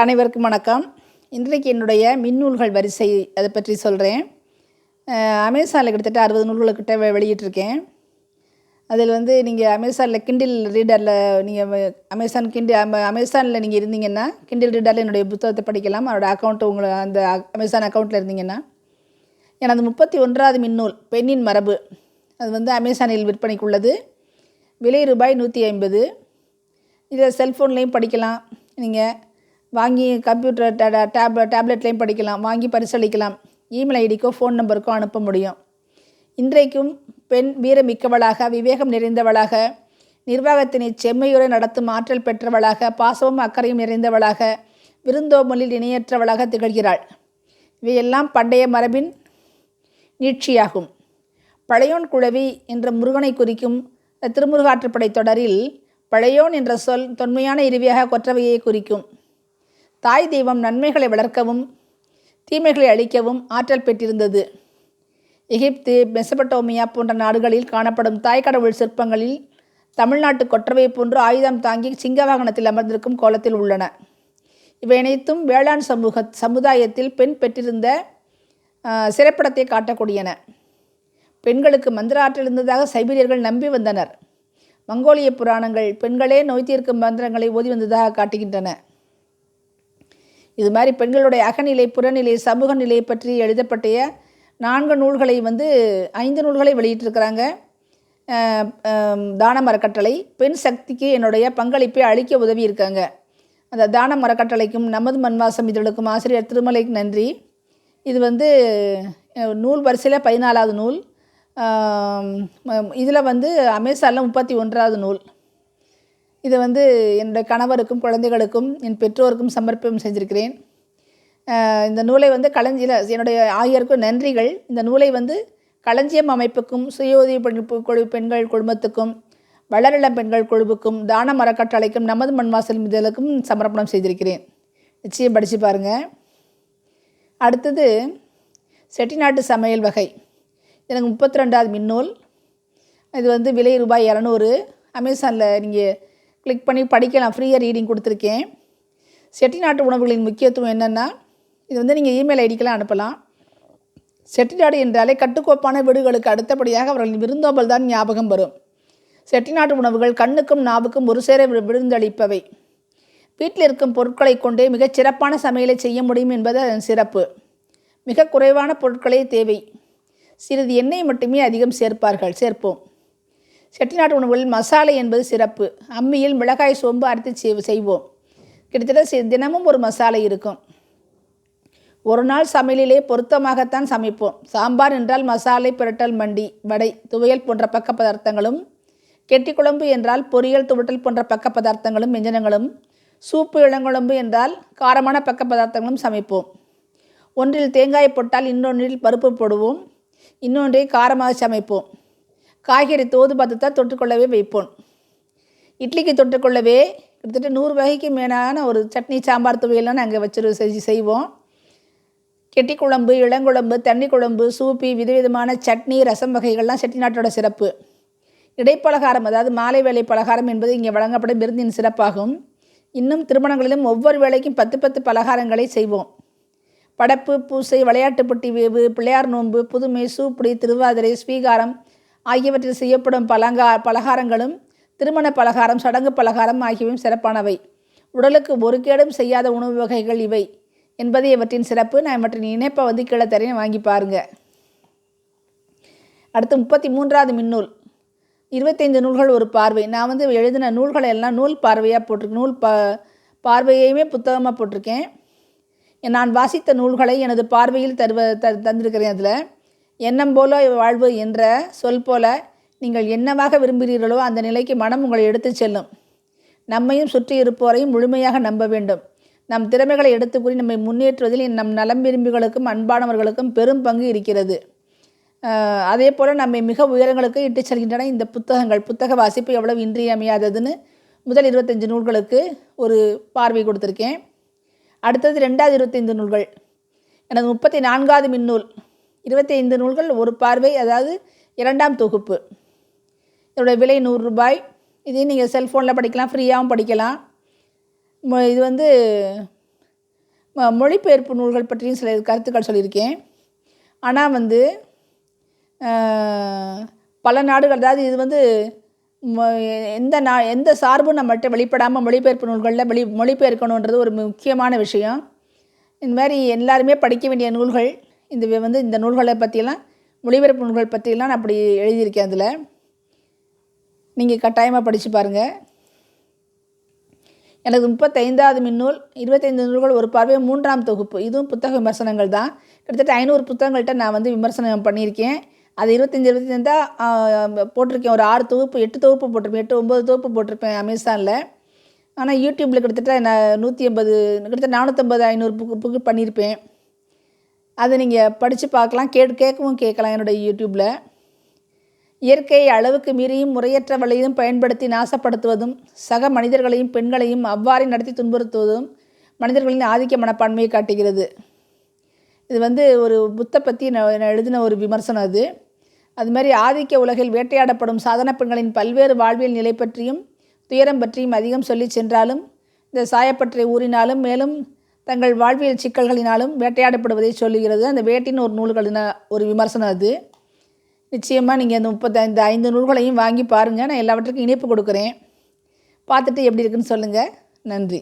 அனைவருக்கும் வணக்கம். இன்றைக்கு என்னுடைய மின்னூல்கள் வரிசை அதை பற்றி சொல்கிறேன் அமேசானில் கிட்டத்தட்ட அறுபது நூல்களுக்கிட்ட வெளியிட்டிருக்கேன். அதில் வந்து நீங்கள் அமேசானில் கிண்டில் ரீடரில் நீங்கள் அமேசான் கிண்டில் அம அமேசானில் நீங்கள் இருந்தீங்கன்னா கிண்டில் ரீடரில் என்னுடைய புத்தகத்தை படிக்கலாம். அவரோட அக்கௌண்ட்டு உங்களை அந்த அமேசான் அக்கௌண்ட்டில் இருந்தீங்கன்னா. எனது முப்பத்தி ஒன்றாவது மின்னூல் பெண்ணின் மரபு அது வந்து அமேசானில் விற்பனைக்குள்ளது விலை ரூபாய் நூற்றி ஐம்பது. இதை செல்ஃபோன்லேயும் படிக்கலாம். நீங்கள் வாங்கி கம்ப்யூட்டர் டேப் டேப்லெட்லேயும் படிக்கலாம். வாங்கி பரிசளிக்கலாம். இமெயில் ஐடிக்கோ ஃபோன் நம்பருக்கோ அனுப்ப முடியும். இன்றைக்கும் பெண் வீரமிக்கவளாக விவேகம் நிறைந்தவளாக நிர்வாகத்தினை செம்மையுரை நடத்தும் ஆற்றல் பெற்றவளாக பாசமும் அக்கறையும் நிறைந்தவளாக விருந்தோமலில் இணையற்றவளாக திகழ்கிறாள். இவையெல்லாம் பண்டைய மரபின் நீட்சியாகும். பழையோன் குழவி என்ற முருகனை குறிக்கும் திருமுருகாற்றுப்படை தொடரில் பழையோன் என்ற சொல் தொன்மையான இறுதியாக கொற்றவையை குறிக்கும். தாய் தெய்வம் நன்மைகளை வளர்க்கவும் தீமைகளை அழிக்கவும் ஆற்றல் பெற்றிருந்தது. எகிப்து மெசபட்டோமியா போன்ற நாடுகளில் காணப்படும் தாய் கடவுள் சிற்பங்களில் தமிழ்நாட்டு கொற்றவை போன்று ஆயுதம் தாங்கி சிங்க வாகனத்தில் அமர்ந்திருக்கும் கோலத்தில் உள்ளன. இவை அனைத்தும் வேளாண் சமூக சமுதாயத்தில் பெண் பெற்றிருந்த சிறப்பிடத்தை காட்டக்கூடியன. பெண்களுக்கு மந்திர ஆற்றல் இருந்ததாக சைபீரியர்கள் நம்பி வந்தனர். மங்கோலிய புராணங்கள் பெண்களே நோய் தீர்க்கும் மந்திரங்களை ஓதி வந்ததாக காட்டுகின்றன. இது மாதிரி பெண்களுடைய அகநிலை புறநிலை சமூக நிலை பற்றி எழுதப்பட்டிய நான்கு நூல்களை வந்து ஐந்து நூல்களை வெளியிட்டிருக்கிறாங்க. தான மரக்கட்டளை பெண் சக்திக்கு என்னுடைய பங்களிப்பை அளிக்க உதவி இருக்காங்க அந்த தான மரக்கட்டளைக்கும் நமது மண்வாசம் இதழுக்கும் ஆசிரியர் திருமலைக்கு நன்றி. இது வந்து நூல் வரிசையில் பதினாலாவது நூல். இதில் வந்து அமேசானில் முப்பத்தி ஒன்றாவது நூல். இதை வந்து என்னுடைய கணவருக்கும் குழந்தைகளுக்கும் என் பெற்றோருக்கும் சமர்ப்பணம் செஞ்சிருக்கிறேன். இந்த நூலை வந்து களஞ்சியில் என்னுடைய ஆயருக்கும் நன்றிகள். இந்த நூலை வந்து களஞ்சியம் அமைப்புக்கும் சுய உதவி குழு பெண்கள் குழுமத்துக்கும் வளரிளம் பெண்கள் குழுவுக்கும் தான மரக்கட்டளைக்கும் நமது மண்வாசல் இதழுக்கும் சமர்ப்பணம் செய்திருக்கிறேன். நிச்சயம் படித்து பாருங்கள் அடுத்தது செட்டிநாட்டு சமையல் வகை. எனக்கு முப்பத்தி ரெண்டாவது மின்னூல். இது வந்து விலை ரூபாய் இரநூறு. அமேசானில் நீங்கள் கிளிக் பண்ணி படிக்கலாம். ஃப்ரீயாக ரீடிங் கொடுத்துருக்கேன். செட்டிநாட்டு உணவுகளின் முக்கியத்துவம் என்னென்னா இது வந்து நீங்கள் இமெயில் ஐடிக்கெலாம் அனுப்பலாம். செட்டிநாடு என்றாலே கட்டுக்கோப்பான வீடுகளுக்கு அடுத்தபடியாக அவர்களின் விருந்தோம்பல் தான் ஞாபகம் வரும். செட்டிநாட்டு உணவுகள் கண்ணுக்கும் நாவுக்கும் ஒரு சேர வி- விருந்தளிப்பவை. வீட்டில் இருக்கும் பொருட்களை கொண்டே மிகச் சிறப்பான சமையலை செய்ய முடியும் என்பது அதன் சிறப்பு. மிக குறைவான பொருட்களே தேவை. சிறிது எண்ணெய் மட்டுமே அதிகம் சேர்ப்பார்கள் சேர்ப்போம். செட்டிநாட்டு உணவுகளில் மசாலை என்பது சிறப்பு. அம்மியில் மிளகாய் சோம்பு அரைத்து செய்வோம். கிட்டத்தட்ட தினமும் ஒரு மசாலை இருக்கும். ஒரு நாள் சமையலிலே பொருத்தமாகத்தான் சமைப்போம். சாம்பார் என்றால் மசாலை பிரட்டல் மண்டி வடை துவையல் போன்ற பக்க பதார்த்தங்களும் கெட்டி குழம்பு என்றால் பொரியல் துவட்டல் போன்ற பக்க பதார்த்தங்களும் மிஞ்சனங்களும் சூப்பு இளங்குழம்பு என்றால் காரமான பக்க பதார்த்தங்களும் சமைப்போம். ஒன்றில் தேங்காய் போட்டால் இன்னொன்றில் பருப்பு போடுவோம். இன்னொன்றை காரமாக சமைப்போம். காய்கறி தோது பார்த்து தான் தொட்டுக்கொள்ளவே வைப்போம். இட்லிக்கு தொட்டுக்கொள்ளவே கிட்டத்தட்ட நூறு வகைக்கு மேலான ஒரு சட்னி சாம்பார் துவையெல்லாம் நாங்கள் வச்சு செஞ்சு செய்வோம். கெட்டி குழம்பு இளங்குழம்பு தண்ணி குழம்பு சூப்பி விதவிதமான சட்னி ரசம் வகைகள்லாம் செட்டிநாட்டோட சிறப்பு. இடைப்பலகாரம் அதாவது மாலை வேலை பலகாரம் என்பது இங்கே வழங்கப்படும் விருந்தின் சிறப்பாகும். இன்னும் திருமணங்களிலும் ஒவ்வொரு வேலைக்கும் பத்து பத்து பலகாரங்களை செய்வோம். படப்பு பூசை விளையாட்டுப்பட்டி வேவு பிள்ளையார் நோன்பு புதுமை சூப்புடி திருவாதிரை ஸ்வீகாரம் ஆகியவற்றில் செய்யப்படும் பலங்கா பலகாரங்களும் திருமண பலகாரம் சடங்கு பலகாரம் ஆகியவையும் சிறப்பானவை. உடலுக்கு ஒரு கேடும் செய்யாத உணவு வகைகள் இவை. என்பது இவற்றின் சிறப்பு. நான் இவற்றின் இணைப்பை வந்து கீழே தரையை வாங்கி பாருங்கள் அடுத்து முப்பத்தி மூன்றாவது மின்னூல். இருபத்தைந்து நூல்கள் ஒரு பார்வை. நான் வந்து எழுதின நூல்களை எல்லாம் நூல் பார்வையாக போட்டிருக்கேன் நூல் பா பார்வையையுமே புத்தகமாக போட்டிருக்கேன். நான் வாசித்த நூல்களை எனது பார்வையில் தருவ த தந்திருக்கிறேன் அதில். எண்ணம் போல வாழ்வு என்ற சொல் போல நீங்கள் என்னவாக விரும்புகிறீர்களோ அந்த நிலைக்கு மனம் உங்களை எடுத்துச் செல்லும். நம்மையும் சுற்றி இருப்போரையும் முழுமையாக நம்ப வேண்டும். நம் திறமைகளை எடுத்துக்கூறி நம்மை முன்னேற்றுவதில் நம் நலம் விரும்பிகளுக்கும் அன்பானவர்களுக்கும் பெரும் பங்கு இருக்கிறது. அதே போல் நம்மை மிக உயரங்களுக்கு இட்டுச் செல்கின்றன இந்த புத்தகங்கள். புத்தக வாசிப்பு எவ்வளவு இன்றியமையாததுன்னு முதல் இருபத்தஞ்சு நூல்களுக்கு ஒரு பார்வை கொடுத்துருக்கேன். அடுத்தது ரெண்டாவது இருபத்தைந்து நூல்கள். எனது முப்பத்தி நான்காவது மின்னூல். இருபத்தி ஐந்து நூல்கள் ஒரு பார்வை அதாவது இரண்டாம் தொகுப்பு. இதோட விலை நூறு ரூபாய். இதையும் நீங்கள் செல்ஃபோனில் படிக்கலாம் ஃப்ரீயாகவும் படிக்கலாம். இது வந்து ம- மொழிபெயர்ப்பு நூல்கள் பற்றியும் சில கருத்துக்கள் சொல்லியிருக்கேன். ஆனால் வந்து பல நாடுகள் அதாவது இது வந்து எந்த நா எந்த சார்பும் நம்மகிட்ட வெளிப்படாமல் மொழிபெயர்ப்பு நூல்களில் வெளி மொழிபெயர்க்கணுன்றது ஒரு முக்கியமான விஷயம். இந்த மாதிரி எல்லாருமே படிக்க வேண்டிய நூல்கள் இந்த வந்து இந்த நூல்களை பற்றியெல்லாம் மொழிபெயர்ப்பு நூல்கள் பற்றியெல்லாம் நான் அப்படி எழுதியிருக்கேன் அதில். நீங்கள் கட்டாயமாக படித்து பாருங்கள் எனக்கு முப்பத்தைந்தாவது மின்னூல் இருபத்தைந்து நூல்கள் ஒரு பார்வை மூன்றாம் தொகுப்பு. இதுவும் புத்தக விமர்சனங்கள் தான். கிட்டத்தட்ட ஐநூறு புத்தகங்கள்கிட்ட நான் வந்து விமர்சனம் பண்ணியிருக்கேன். அது இருபத்தஞ்சி இருபத்தஞ்சாக போட்டிருக்கேன். ஒரு ஆறு தொகுப்பு எட்டு தொகுப்பு போட்டிருப்பேன். எட்டு ஒம்பது தொகுப்பு போட்டிருப்பேன் அமேசானில். ஆனால் யூடியூப்பில் கிட்டத்தட்ட நான் நூற்றி ஐம்பது கிட்டத்தட்ட நானூற்றம்பது ஐநூறு புக்கு புக்கு பண்ணியிருப்பேன். அதை நீங்கள் படித்து பார்க்கலாம். கேட் கேட்கவும் கேட்கலாம் என்னுடைய யூடியூப்பில் இயற்கையை அளவுக்கு மீறியும் முறையற்ற வழியிலும் பயன்படுத்தி நாசப்படுத்துவதும் சக மனிதர்களையும் பெண்களையும் அவ்வாறே நடத்தி துன்புறுத்துவதும் மனிதர்களின் ஆதிக்க மனப்பான்மையை காட்டுகிறது. இது வந்து ஒரு புத்த பற்றி நான் நான் எழுதின ஒரு விமர்சனம் அது. அது மாதிரி ஆதிக்க உலகில் வேட்டையாடப்படும் சாதன பெண்களின் பல்வேறு வாழ்வியல் நிலை பற்றியும் துயரம் பற்றியும் அதிகம் சொல்லி சென்றாலும் இந்த சாயப்பற்றை ஊறினாலும் மேலும் தங்கள் வாழ்வியல் சிக்கல்களினாலும் வேட்டையாடப்படுவதை சொல்லுகிறது. அந்த வேட்டின் ஒரு நூல்களின ஒரு விமர்சனம் அது. நிச்சயமாக நீங்கள் அந்த முப்பத்தைந்து ஐந்து நூல்களையும் வாங்கி பாருங்கள் நான் எல்லாவற்றுக்கும் இணைப்பு கொடுக்குறேன். பார்த்துட்டு எப்படி இருக்குன்னு சொல்லுங்கள் நன்றி.